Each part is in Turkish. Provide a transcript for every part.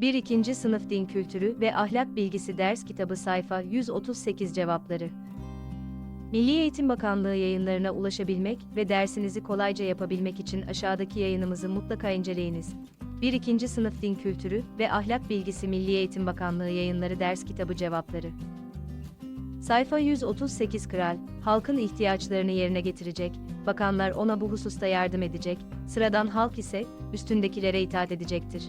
1. 2. Sınıf Din Kültürü ve Ahlak Bilgisi Ders Kitabı Sayfa 138 Cevapları Milli Eğitim Bakanlığı yayınlarına ulaşabilmek ve dersinizi kolayca yapabilmek için aşağıdaki yayınımızı mutlaka inceleyiniz. 1. 2. Sınıf Din Kültürü ve Ahlak Bilgisi Milli Eğitim Bakanlığı yayınları ders kitabı cevapları. Sayfa 138 Kral, halkın ihtiyaçlarını yerine getirecek, bakanlar ona bu hususta yardım edecek, sıradan halk ise üstündekilere itaat edecektir.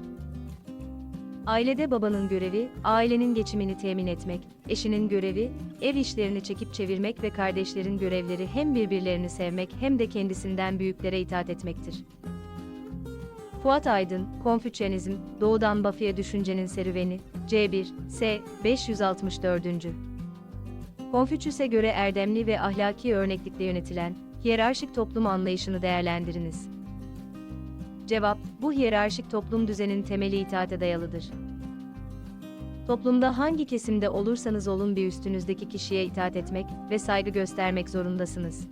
Ailede babanın görevi, ailenin geçimini temin etmek, eşinin görevi, ev işlerini çekip çevirmek ve kardeşlerin görevleri hem birbirlerini sevmek hem de kendisinden büyüklere itaat etmektir. Fuat Aydın, Konfüçyanizm, Doğudan Batıya Düşüncenin Serüveni, C1, S. 564. Konfüçyüs'e göre erdemli ve ahlaki örneklikle yönetilen, hiyerarşik toplum anlayışını değerlendiriniz. Cevap, bu hiyerarşik toplum düzenin temeli itaate dayalıdır. Toplumda hangi kesimde olursanız olun bir üstünüzdeki kişiye itaat etmek ve saygı göstermek zorundasınız.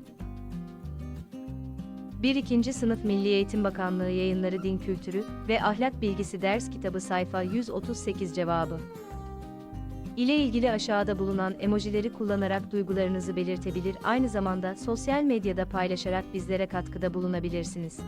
1. 2. Sınıf Milli Eğitim Bakanlığı Yayınları Din Kültürü ve Ahlak Bilgisi Ders Kitabı Sayfa 138 Cevabı ile ilgili aşağıda bulunan emojileri kullanarak duygularınızı belirtebilir, aynı zamanda sosyal medyada paylaşarak bizlere katkıda bulunabilirsiniz.